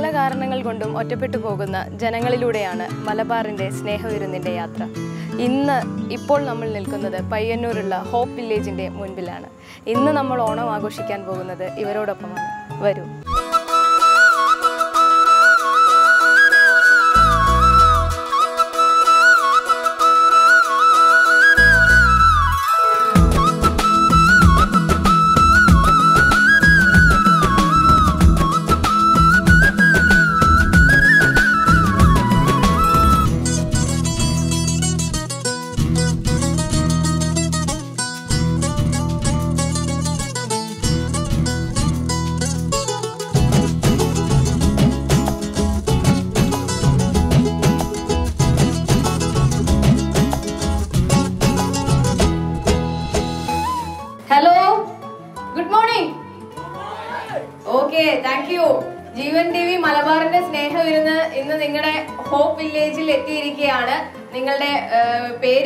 പല കാരണങ്ങൾ കൊണ്ടും ഒറ്റപ്പെട്ടു പോകുന്ന ജനങ്ങളിലൂടെയാണ് മലബാറിന്റെ സ്നേഹവിരുന്നിന്റെ യാത്ര. ഇന്ന് ഇപ്പോൾ നമ്മൾ നിൽക്കുന്നത് പയ്യന്നൂരുള്ള ഹോപ്പ് വില്ലേജിന്റെ മുൻപിലാണ്. ഇന്ന് നമ്മൾ ഓണം ആഘോഷിക്കാൻ പോകുന്നത് ഇവരോടൊപ്പമാണ്. വരൂ.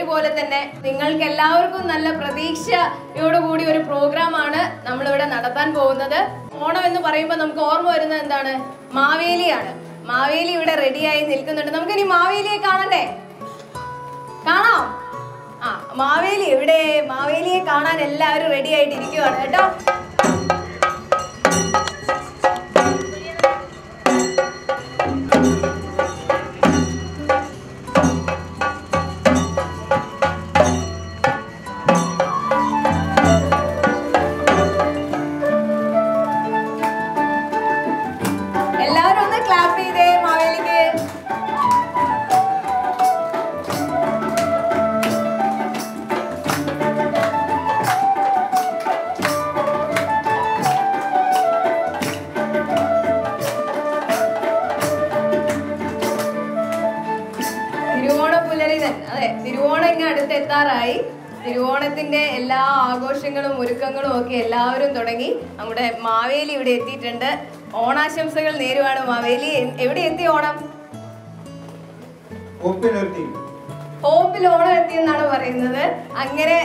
പേര് പോലെ തന്നെ നിങ്ങൾക്ക് എല്ലാവർക്കും നല്ല പ്രതീക്ഷയോടുകൂടി ഒരു പ്രോഗ്രാമാണ് നമ്മളിവിടെ നടത്താൻ പോകുന്നത്. ഓണം എന്ന് പറയുമ്പോൾ നമുക്ക് ഓർമ്മ വരുന്നത് എന്താണ്? മാവേലിയാണ്. മാവേലി ഇവിടെ റെഡിയായി നിൽക്കുന്നുണ്ട്. നമുക്ക് ഇനി മാവേലിയെ കാണണ്ടേ? കാണാം. ആ മാവേലി എവിടെ? മാവേലിയെ കാണാൻ എല്ലാവരും റെഡി ആയിട്ട് ഇരിക്കുവാണ് കേട്ടോ? ആഘോഷങ്ങളും ഒരുക്കങ്ങളും ഒക്കെ എല്ലാവരും തുടങ്ങി നമ്മുടെ മാവേലി ഇവിടെ എത്തിയിട്ടുണ്ട്. ഓണാശംസകൾ നേരുവാണ് മാവേലി. എവിടെ എത്തി ഓണം? ഹോപ്പിൽ ഓണം എത്തി എന്നാണ് പറയുന്നത്. അങ്ങനെ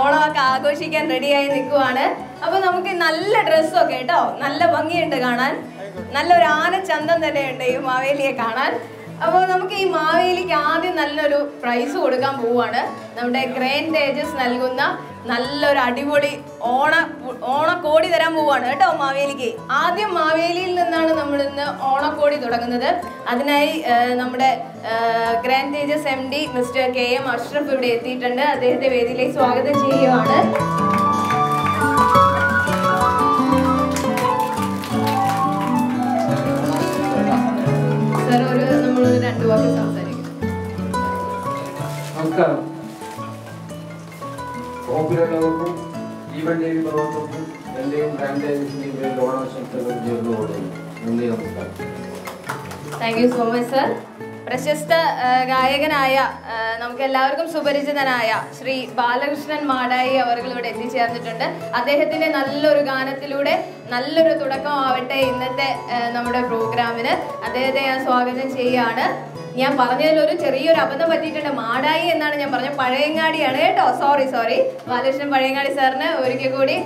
ഓണമൊക്കെ ആഘോഷിക്കാൻ റെഡിയായി നിൽക്കുവാണ്. അപ്പൊ നമുക്ക് നല്ല ഡ്രസ്സൊക്കെ കേട്ടോ. നല്ല ഭംഗിയുണ്ട് കാണാൻ. നല്ലൊരു ആനച്ചന്തം തന്നെയുണ്ട് ഈ മാവേലിയെ കാണാൻ. അപ്പോൾ നമുക്ക് ഈ മാവേലിക്ക് ആദ്യം നല്ലൊരു പ്രൈസ് കൊടുക്കാൻ പോവുകയാണ്. നമ്മുടെ ഗ്രേൻ തേജസ് നൽകുന്ന നല്ലൊരു അടിപൊളി ഓണ ഓണക്കോടി തരാൻ പോവുകയാണ് കേട്ടോ മാവേലിക്ക്. ആദ്യം മാവേലിയിൽ നിന്നാണ് നമ്മൾ ഇന്ന് ഓണക്കോടി തുടങ്ങുന്നത്. അതിനായി നമ്മുടെ grand Tejas M D mister K M Ashraf ഇവിടെ എത്തിയിട്ടുണ്ട്. അദ്ദേഹത്തെ വേദിയിലേക്ക് സ്വാഗതം ചെയ്യുകയാണ് സാർ ഒരു നമ്മളൊരു രണ്ടു വാക്ക് സംസാരിക്കും. ഓപ്പിലുള്ളവർക്കും ജീവൻ ദേവി പ്രവർത്തകർക്കും എന്റെയും ഗ്രാൻഡേജിന്റെയും പേരിൽ ഓണാശംസകൾ ചേർന്നു കൊടുക്കുന്നു നന്ദി നമസ്കാരം. Thank you so much sir പ്രശസ്ത ഗായകനായ നമുക്ക് എല്ലാവർക്കും സുപരിചിതനായ ശ്രീ ബാലകൃഷ്ണൻ മാടായി അവർ ഇവിടെ എത്തിച്ചേർന്നിട്ടുണ്ട്. അദ്ദേഹത്തിന്റെ നല്ലൊരു ഗാനത്തിലൂടെ നല്ലൊരു തുടക്കമാവട്ടെ ഇന്നത്തെ നമ്മുടെ പ്രോഗ്രാമിന് അദ്ദേഹത്തെ ഞാൻ സ്വാഗതം ചെയ്യുകയാണ് ഞാൻ പറഞ്ഞതിൽ ഒരു ചെറിയൊരു അബദ്ധം പറ്റിയിട്ടുണ്ട്. മാടായി എന്നാണ് ഞാൻ പറഞ്ഞത്. പഴയങ്ങാടിയാണ് കേട്ടോ. സോറി സോറി ബാലകൃഷ്ണൻ പഴയങ്ങാടി സാറിന് ഒരിക്കൽ കൂടി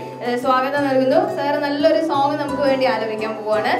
സ്വാഗതം നൽകുന്നു. സാർ നല്ലൊരു സോങ് നമുക്ക് വേണ്ടി ആലപിക്കാൻ പോവാണ്.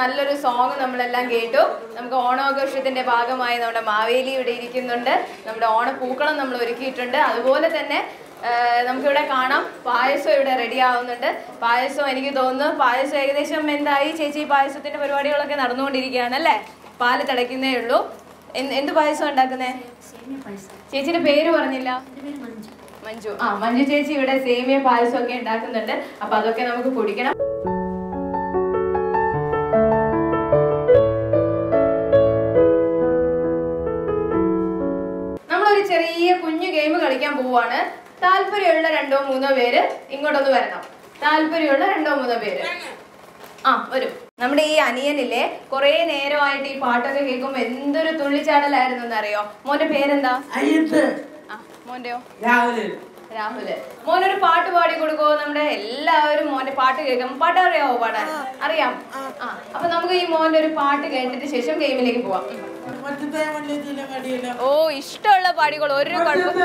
നല്ലൊരു സോങ് നമ്മളെല്ലാം കേട്ടു. നമുക്ക് ഓണാഘോഷത്തിന്റെ ഭാഗമായി നമ്മുടെ മാവേലി ഇവിടെ ഇരിക്കുന്നുണ്ട്. നമ്മുടെ ഓണപ്പൂക്കളം നമ്മൾ ഒരുക്കിയിട്ടുണ്ട്. അതുപോലെ തന്നെ നമുക്കിവിടെ കാണാം. പായസം ഇവിടെ റെഡി ആവുന്നുണ്ട്. പായസം എനിക്ക് തോന്നുന്നു പായസം ഏകദേശം എന്തായി? ചേച്ചി പായസത്തിന്റെ പരിപാടികളൊക്കെ നടന്നുകൊണ്ടിരിക്കുകയാണ് അല്ലേ? പാൽ തിളയ്ക്കുന്നേ ഉള്ളൂ. എന്ത് എന്ത് പായസം ഉണ്ടാക്കുന്നേ? ചേച്ചിയുടെ പേര് പറഞ്ഞില്ല. മഞ്ജു. ആ മഞ്ജു ചേച്ചി ഇവിടെ സേമിയ പായസം ഒക്കെ ഉണ്ടാക്കുന്നുണ്ട്. അപ്പൊ അതൊക്കെ നമുക്ക് കുടിക്കണം. പോവാണ്. താല്പര്യമുള്ള രണ്ടോ മൂന്നോ പേര് ഇങ്ങോട്ടൊന്ന് വരണം. താല്പര്യമുള്ള രണ്ടോ മൂന്നോ പേര്. ആ വരും. നമ്മുടെ ഈ അനിയനില്ലേ കുറെ നേരമായിട്ട് ഈ പാട്ടൊക്കെ കേൾക്കുമ്പോ എന്തൊരു തുള്ളിച്ചാടലായിരുന്നു എന്നറിയോ? മോന്റെ പേരെന്താ? മോന്റെയോ? രാവിലെ രാഹുൽ. മോനൊരു പാട്ട് പാടി കൊടുക്കോ? നമ്മുടെ എല്ലാവരും മോന്റെ പാട്ട് കേൾക്കാം. പാട്ട് അറിയാവോ പാടാൻ? അറിയാം. ആ. അപ്പൊ നമുക്ക് ഈ മോന്റെ ഒരു പാട്ട് കേട്ടിട്ട് ശേഷം ഗെയിമിലേക്ക് പോവാം. ഓ ഇഷ്ടമുള്ള പാടികൾ ഒരു കുഴപ്പം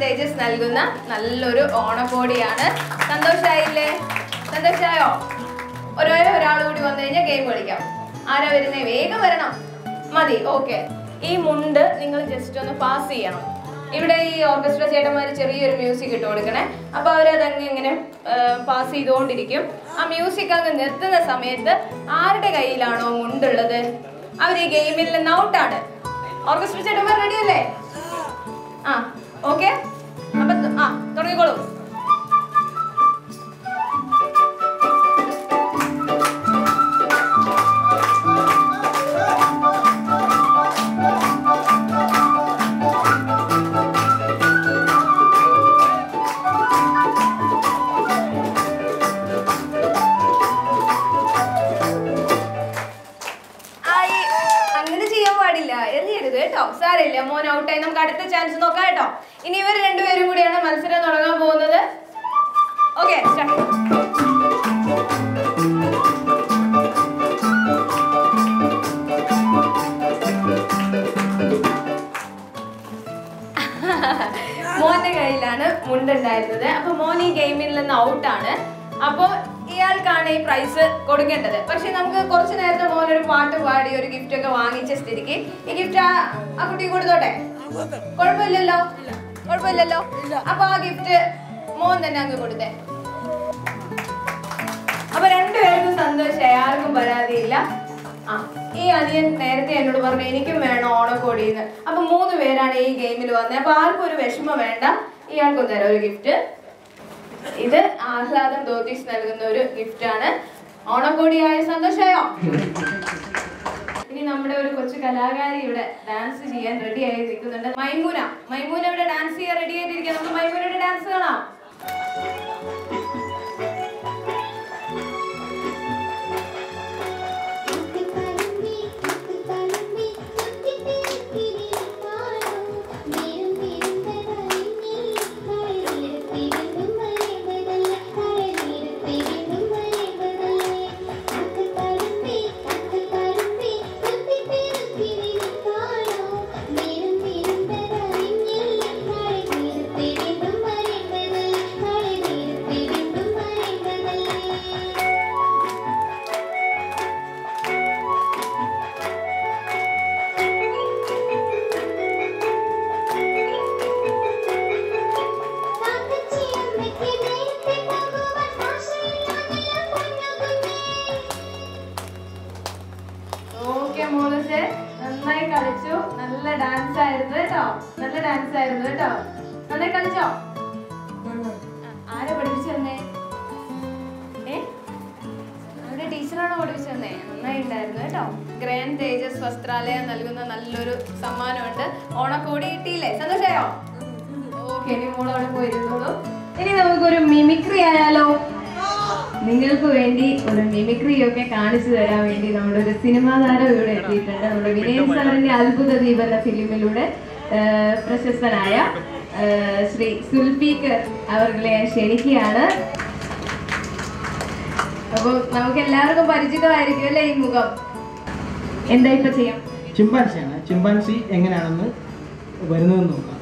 തേജസ് നൽകുന്ന നല്ലൊരു ഓണക്കോടിയാണ് സന്തോഷമായില്ലേ സന്തോഷമായോ ഒരേ ഒരാൾ കൂടി വന്നു കഴിഞ്ഞാൽ ഗെയിം കളിക്കാം. ആരാ വരുന്നേ? വേഗം വരണം. മതി ഓക്കെ ഈ മുണ്ട് നിങ്ങൾ ജസ്റ്റ് ഒന്ന് പാസ് ചെയ്യണം. ഇവിടെ ഈ ഓർക്കസ്ട്ര ചേട്ടന്മാർ ചെറിയൊരു മ്യൂസിക് ഇട്ട് കൊടുക്കണേ. അപ്പൊ അവരതങ്ങ് ഇങ്ങനെ പാസ് ചെയ്തുകൊണ്ടിരിക്കും. ആ മ്യൂസിക് അങ്ങ് നിർത്തുന്ന സമയത്ത് ആരുടെ കയ്യിലാണോ മുണ്ടുള്ളത്? അവർ ഈ ഗെയിമിൽ നിന്ന് ഔട്ടാണ് ഓർക്കസ്ട്ര ചേട്ടന്മാർ റെഡിയല്ലേ ആ. ഓക്കെ അപ്പൊ ആ തുടങ്ങിക്കോളൂ. ഇനി ഇവർ രണ്ടുപേരും കൂടിയാണ് മത്സരം തുടങ്ങാൻ പോകുന്നത്. ഓക്കെ മോന്റെ കയ്യിലാണ് മുണ്ടുണ്ടായിരുന്നത്. അപ്പൊ മോൻ ഈ ഗെയിമിൽ നിന്ന് ഔട്ടാണ് അപ്പോ ഇയാൾക്കാണ് ഈ പ്രൈസ് കൊടുക്കേണ്ടത്. പക്ഷെ നമുക്ക് കുറച്ച് നേരത്തെ മോൻ ഒരു പാട്ട് പാടി ഒരു ഗിഫ്റ്റ് ഒക്കെ വാങ്ങിച്ച സ്ഥിതിക്ക് ഈ ഗിഫ്റ്റ് ആ കുട്ടി കൊടുത്തോട്ടെ? കുഴപ്പമില്ലല്ലോ? കുഴപ്പമില്ലല്ലോ. അപ്പൊ ആ ഗിഫ്റ്റ് മോൻ തന്നെ അങ്ങ് കൊടുത്തേ. അപ്പൊ രണ്ടുപേർക്കും സന്തോഷമായി. ആർക്കും പരാതിയില്ല. ആ ഈ അനിയൻ നേരത്തെ എന്നോട് പറഞ്ഞു എനിക്കും വേണം ഓണക്കോടിന്ന്. അപ്പൊ മൂന്ന് പേരാണ് ഈ ഗെയിമിൽ വന്നത് അപ്പൊ ആർക്കും ഒരു വിഷമം വേണ്ട. ഇയാൾക്കും തരാം ഒരു ഗിഫ്റ്റ് ഇത് ആഹ്ലാദം ധോത്തീസ് നൽകുന്ന ഒരു ഗിഫ്റ്റ് ആണ്. ഓണക്കോടിയായ സന്തോഷമായോ? നമ്മുടെ ഒരു കൊച്ചു കലാകാരി ഇവിടെ ഡാൻസ് ചെയ്യാൻ റെഡി ആയി നിൽക്കുന്നുണ്ട്. മൈമൂന മൈമൂന ഇവിടെ ഡാൻസ് ചെയ്യാൻ റെഡി ആയിട്ടിരിക്കുക നമുക്ക് മൈമൂനയുടെ ഡാൻസ് കാണാം. മോളൂസെ നന്നായി കളിച്ചു. നല്ല ഡാൻസ് ആയിരുന്നു കേട്ടോ. നല്ല ഡാൻസ് ആയിരുന്നു കേട്ടോ. നന്നായി കളിച്ചോ? ആരാ പഠിപ്പിച്ചു തന്നേ ടീച്ചറാണ് അവിടെ ടീച്ചറാണോ പഠിപ്പിച്ചു തന്നേ നന്നായി ഉണ്ടായിരുന്നു കേട്ടോ. ഗ്രാൻഡ് തേജസ് വസ്ത്രാലയം നൽകുന്ന നല്ലൊരു സമ്മാനമുണ്ട്. ഓണക്കോടി കിട്ടിയില്ലേ? സന്തോഷമായോ ഓക്കെ ഇനി മോളവിടെ പോയിരുന്നുള്ളൂ ഇനി നമുക്കൊരു മിമിക്രി ആയാലോ? നിങ്ങൾക്ക് വേണ്ടി ഒരു മിമിക്രി ഒക്കെ കാണിച്ചു തരാൻ വേണ്ടി നമ്മുടെ ഒരു സിനിമാ താരം ഇവിടെ എത്തിയിട്ടുണ്ട്. നമ്മുടെ വിനയൻ സാറിന്റെ അത്ഭുത ദീപ എന്ന ഫിലിമിലൂടെ പ്രശസ്തനായ ശ്രീ സുൽഫീക്കർ അവരുടെ ഞാൻ ക്ഷണിക്കുകയാണ് അപ്പൊ നമുക്ക് എല്ലാവർക്കും പരിചിതമായിരിക്കും അല്ലേ ഈ മുഖം? എന്താ ഇപ്പൊ ചെയ്യാം? ചിമ്പാൻസിയാണ്. ചിമ്പാൻസി എങ്ങനെയാണെന്ന് വരുന്നതെന്ന് നോക്കാം.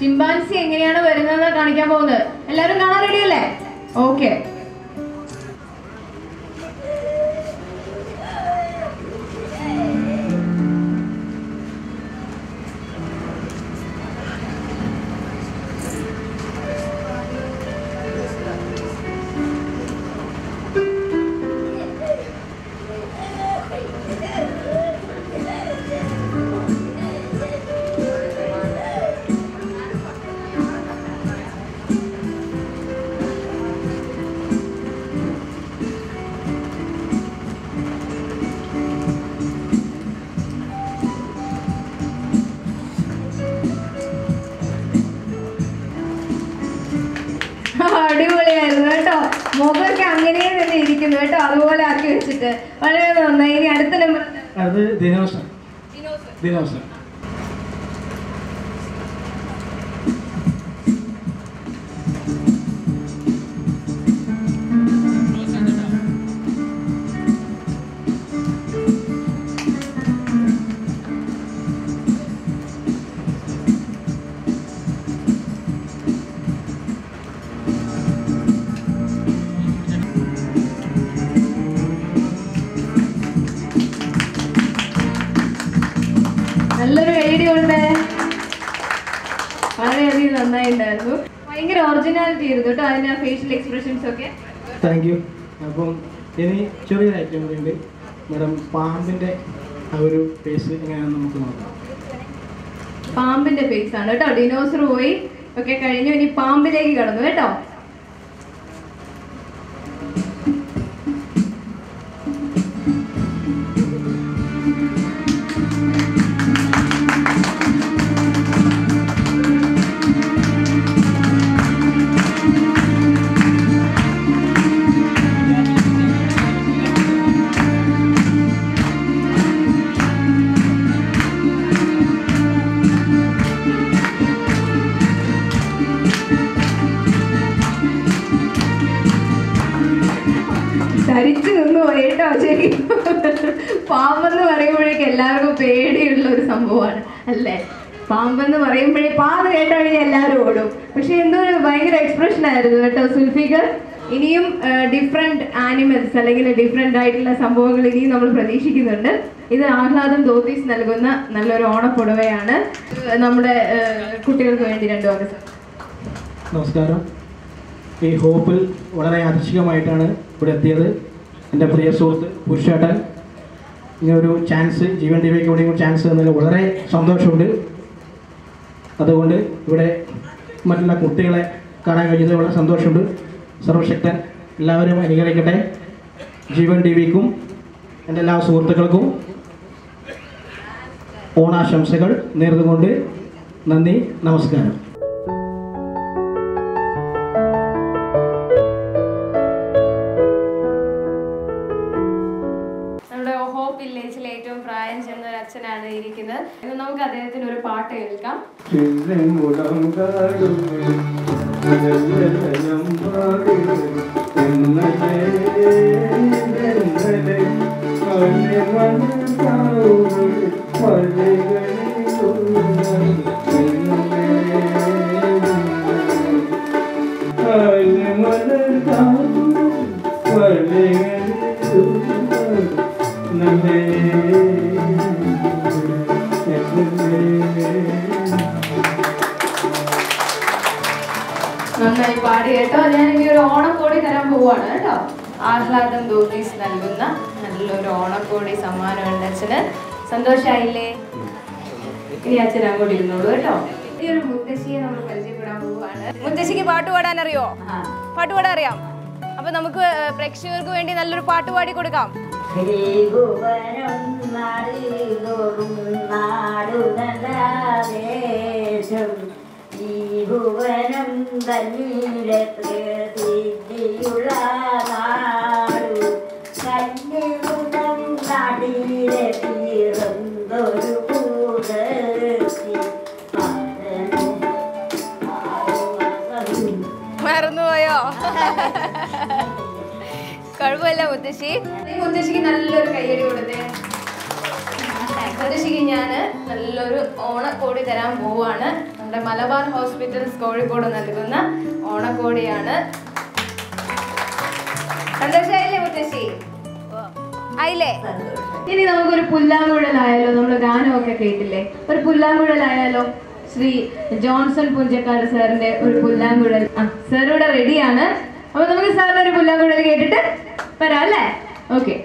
ചിമ്പാൻസി എങ്ങനെയാണ് വരുന്നതെന്ന് കാണിക്കാൻ പോകുന്നത്? എല്ലാവരും കാണാൻ റെഡിയല്ലേ ഓക്കെ വെച്ചിട്ട് വളരെ നന്നായി. ഇനി അടുത്ത നമ്പർ അത് ദിനോസർ ദിനോസർ നന്നായിട്ടുണ്ടായിരുന്നു ഭയങ്കര ഒറിജിനാലിറ്റി ആയിരുന്നു കേട്ടോ അതിന്റെ ഫേഷ്യൽ എക്സ്പ്രഷൻസ് ഒക്കെ. താങ്ക് യു അപ്പം ഇനി ചെറിയൊരു ഐറ്റം കൂടി ഉണ്ട്. മാഡം പാമ്പിന്റെ ആ ഒരു ഫേസ് എങ്ങനെയാണെന്ന് നമുക്ക് നോക്കാം. പാമ്പിന്റെ ഫേസ് ആണ് കേട്ടോ. ഡിനോസർ പോയി. ഒക്കെ കഴിഞ്ഞു. ഇനി പാമ്പിലേക്ക് കടന്നു കേട്ടോ. പാമ്പെന്ന് പറയുമ്പോഴേ പാമ്പ് കേട്ട കഴിഞ്ഞാൽ എല്ലാവരും ഓടും. പക്ഷെ എന്തോ ഒരു ഭയങ്കര എക്സ്പ്രഷൻ ആയിരുന്നു കേട്ടോ സുൽഫിക്കർ ഇനിയും ഡിഫറെന്റ് ആനിമൽസ് അല്ലെങ്കിൽ ഡിഫറെന്റ് ആയിട്ടുള്ള സംഭവങ്ങൾ ഇനിയും നമ്മൾ പ്രതീക്ഷിക്കുന്നുണ്ട്. ഇത് ആഹ്ലാദം ദോത്തീസ് നൽകുന്ന നല്ലൊരു ഓണപ്പുടവയാണ്. നമ്മുടെ കുട്ടികൾക്ക് വേണ്ടി രണ്ടു വാക്ക് നമസ്കാരം. ഈ ഹോപ്പിൽ വളരെ യാദൃശികമായിട്ടാണ് ഇവിടെ എത്തിയത് എന്റെ പ്രിയ സുഹൃത്ത് പുരുഷേട്ടൻ. ഇങ്ങനൊരു ചാൻസ് ജീവൻ ദീപയ്ക്ക് വേണ്ടി ചാൻസ് തന്നതിൽ വളരെ സന്തോഷമുണ്ട്. അതുകൊണ്ട് ഇവിടെ മറ്റുള്ള കുട്ടികളെ കാണാൻ കഴിഞ്ഞത് വളരെ സന്തോഷമുണ്ട്. സർവശക്തൻ എല്ലാവരും അനുഗ്രഹിക്കട്ടെ. ജീവൻ ടി വിക്കും എന്റെ എല്ലാ സുഹൃത്തുക്കൾക്കും ഓണാശംസകൾ നേർന്നുകൊണ്ട് നന്ദി നമസ്കാരം. അച്ഛനാണ് ഇരിക്കുന്നത്. ഇന്ന് നമുക്ക് അദ്ദേഹത്തിന് ഒരു പാട്ട് കേൾക്കാം. Thank മുടങ്കാടും പാടി കേട്ടോ. ഞാൻ ഇനി ഒരു ഓണക്കോടി തരാൻ പോവാണ് കേട്ടോ. ആഹ്ലാദം ദോത്തീസ് നൽകുന്ന നല്ലൊരു ഓണക്കോടി സമ്മാനമുണ്ട് അച്ഛന്. സന്തോഷായില്ലേ? ഇനി അച്ഛൻ അങ്ങോട്ട് ഇരുന്നോളൂ കേട്ടോ. ഈ ഒരു മുത്തശ്ശിയെ നമ്മൾ പരിചയപ്പെടാൻ പോവാണ്. മുത്തശ്ശിക്ക് പാട്ട് പാടാൻ അറിയോ പാട്ട് പാടാൻ അറിയാം അപ്പൊ നമുക്ക് പ്രേക്ഷകർക്ക് വേണ്ടി നല്ലൊരു പാട്ട് പാടി കൊടുക്കാം. ശ്രീഭുവനം നാടുതോറും നാടുനല്ലാദേശം ഈ ഭുവനം തന്നീരത്ര സിദ്ധിയുള്ള നാടു കല്ലുടം നടിയിലെ തീർന്നൊരു കൂടത്തി മറന്നുപോയോ? കുഴപ്പമില്ല മുത്തശ്ശി. മുത്തശ്ശിക്ക് നല്ലൊരു കയ്യടി കൊടുത്തേ. മുത്തശ്ശിക്ക് ഞാൻ നല്ലൊരു ഓണക്കോടി തരാൻ പോവാണ് നമ്മുടെ മലബാർ ഹോസ്പിറ്റൽസ് കോഴിക്കോട് നൽകുന്ന ഓണക്കോടിയാണ്. സന്തോഷമായില്ലേ മുത്തശ്ശി? ആയില്ലേ? ഇനി നമുക്കൊരു പുല്ലാങ്കുഴലായാലോ നമ്മൾ ഗാനമൊക്കെ കേട്ടില്ലേ? ഒരു പുല്ലാങ്കുഴലായാലോ? ശ്രീ ജോൺസൺ പുഞ്ചക്കാട് സാറിന്റെ ഒരു പുല്ലാങ്കുഴൽ. ഇവിടെ റെഡിയാണ് അപ്പൊ നമുക്ക് സാറിന്റെ ഒരു പുല്ലാങ്കുഴൽ കേട്ടിട്ട് വരാം അല്ലേ? ഓക്കെ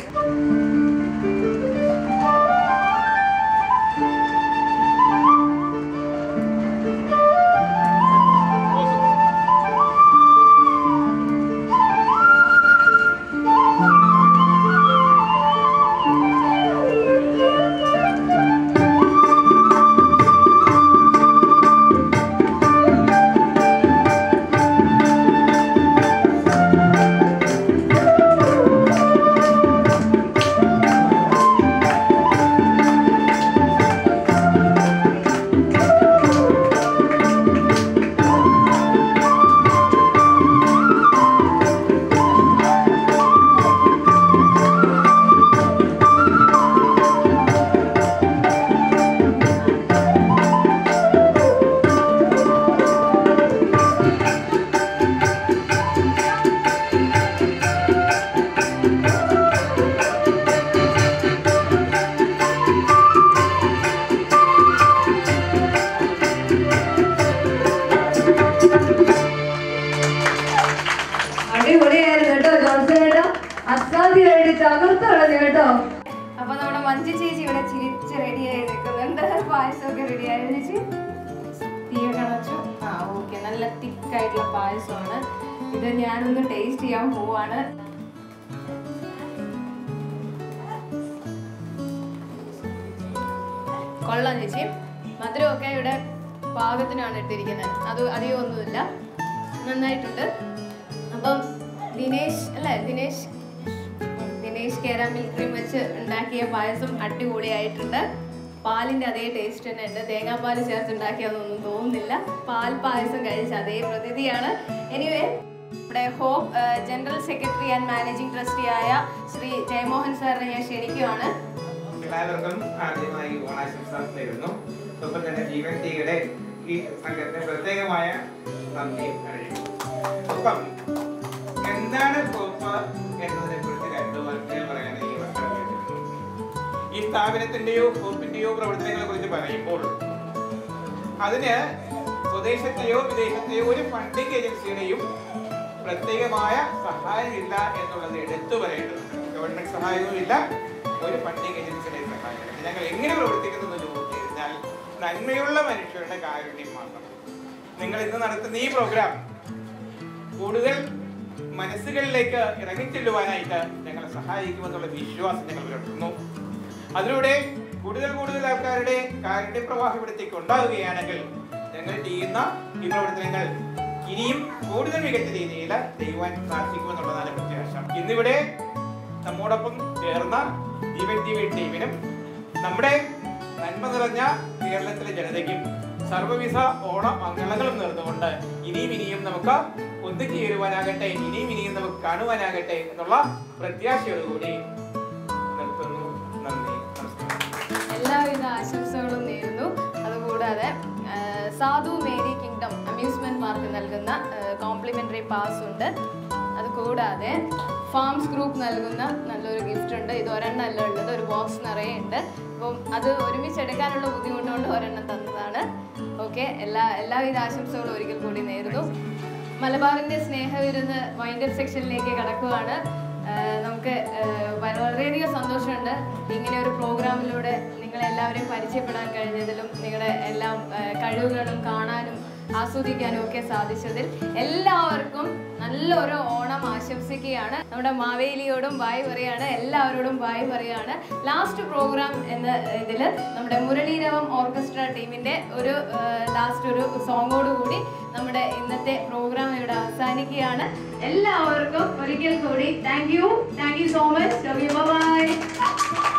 ഞാനൊന്ന് ടേസ്റ്റ് ചെയ്യാൻ പോവാണ്. കൊള്ളാം ചേച്ചി. മധുരമൊക്കെ ഇവിടെ പാകത്തിനാണ് ഇട്ടിരിക്കുന്നത് അത് അധികം ഒന്നുമില്ല. നന്നായിട്ടുണ്ട്. അപ്പം ദിനേശ് അല്ലേ? ദിനേശ് ദിനേശ് കേര മിൽക്ക് ക്രീം വെച്ച് ഉണ്ടാക്കിയ പായസം അടിപൊളിയായിട്ടുണ്ട്. പാലിന്റെ അതേ ടേസ്റ്റ് തന്നെ ഉണ്ട്. തേങ്ങാപ്പാൽ ചേർത്ത് ഉണ്ടാക്കിയതൊന്നും തോന്നുന്നില്ല. പാൽ പായസം കഴിച്ച അതേ പ്രതീതിയാണ്. എനിവേ നമ്മുടെ home general secretary and managing trustee ആയ ശ്രീ ജയമോഹൻ സാറിനെ ഞാൻ ക്ഷണിക്കുകയാണ്. എല്ലാവർക്കും ആദ്യമായി ഈ നന്ദി എന്താണ് പറയാൻ ഈ ഈ സ്ഥാപനത്തിന്റെയോ കോപ്പിന്റെയോ പ്രവർത്തനങ്ങളെ കുറിച്ച് പറയുമ്പോൾ അതിന് സ്വദേശത്തെയോ വിദേശത്തെയോ ഒരു ഫണ്ടിംഗ് ഏജൻസിയുടെയും പ്രത്യേകമായ സഹായമില്ല എന്നുള്ളത് എടുത്തു പറയേണ്ടത് ഗവൺമെന്റ് സഹായവും ഇല്ല ഒരു ഫണ്ടിങ് ഏജൻസിയുടെ സഹായമില്ല. ഞങ്ങൾ എങ്ങനെ പ്രവർത്തിക്കുന്നു എന്ന് ചോദിച്ചു കഴിഞ്ഞാൽ നന്മയുള്ള മനുഷ്യരുടെ കാരുണ്യം മാത്രം. നിങ്ങൾ ഇന്ന് നടത്തുന്ന ഈ പ്രോഗ്രാം കൂടുതൽ മനസ്സുകളിലേക്ക് ഇറങ്ങിച്ചെല്ലുവാനായിട്ട് ഞങ്ങളെ സഹായിക്കുമെന്നുള്ള വിശ്വാസം ഞങ്ങൾ പുലർത്തുന്നു അതിലൂടെ കൂടുതൽ കൂടുതൽ ആൾക്കാരുടെ കാരുണ്യ പ്രവാഹം ഇവിടത്തേക്ക് ഞങ്ങൾ ചെയ്യുന്ന ഈ പ്രവർത്തനങ്ങൾ ഇനിയും കൂടുതൽ മികച്ച രീതിയിൽ ചെയ്യുവാൻ എന്നുള്ളതാണ് പ്രത്യാശ. ഇന്നിവിടെ നമ്മോടൊപ്പം ചേർന്ന ടി ടീമിനും നമ്മുടെ നന്മ നിറഞ്ഞ കേരളത്തിലെ ജനതയ്ക്കും സർവവിധ ഓണ മംഗളങ്ങളും നേർന്നുകൊണ്ട് ഇനിയും ഇനിയും നമുക്ക് ഒത്തുചേരുവാനാകട്ടെ ഇനിയും ഇനിയും നമുക്ക് കാണുവാനാകട്ടെ എന്നുള്ള പ്രത്യാശയോടുകൂടി നിർത്തുന്നു. നന്ദി. എല്ലാവിധ ആശംസകളും നേരുന്നു. അതുകൂടാതെ സാധു മേരി കിങ്ഡം അമ്യൂസ്മെന്റ് പാർക്ക് നൽകുന്ന കോംപ്ലിമെന്ററി പാസ് ഉണ്ട്. അതുകൂടാതെ ഫാംസ് ഗ്രൂപ്പ് നൽകുന്ന നല്ലൊരു ഗിഫ്റ്റ് ഉണ്ട്. ഇത് ഒരെണ്ണം അല്ല ഉള്ളത് ഒരു ബോക്സ് നിറയെ ഉണ്ട്. അപ്പം അത് ഒരുമിച്ച് എടുക്കാനുള്ള ബുദ്ധിമുട്ടുകൊണ്ട് ഒരെണ്ണം തന്നതാണ്. ഓക്കെ എല്ലാ എല്ലാവിധ ആശംസകളും ഒരിക്കൽ കൂടി നേരുന്നു. മലബാറിന്റെ സ്നേഹവിരുന്ന് വൈൻഡപ്പ് സെക്ഷനിലേക്ക് കടക്കുവാണ്. ആ, നമുക്ക് വളരെയധികം സന്തോഷമുണ്ട്. ഇങ്ങനെ ഒരു പ്രോഗ്രാമിലൂടെ നിങ്ങളെല്ലാവരെയും പരിചയപ്പെടാൻ കഴിഞ്ഞതിലും നിങ്ങളുടെ എല്ലാം കഴിവുകളും കാണാനും ആസ്വദിക്കാനും ഒക്കെ സാധിച്ചതിൽ എല്ലാവർക്കും നല്ലൊരു ഓണം ആശംസിക്കുകയാണ്. നമ്മുടെ മാവേലിയോടും ബായ് പറയാണ് എല്ലാവരോടും ബായ് പറയാണ്. ലാസ്റ്റ് പ്രോഗ്രാം എന്ന ഇതിൽ നമ്മുടെ മുരളീരവം ഓർക്കസ്ട്ര ടീമിന്റെ ഒരു ലാസ്റ്റ് ഒരു സോങ്ങോട് കൂടി നമ്മുടെ ഇന്നത്തെ പ്രോഗ്രാം ഇവിടെ അവസാനിക്കുകയാണ്. എല്ലാവർക്കും ഒരിക്കൽ കൂടി thank you thank you so much bye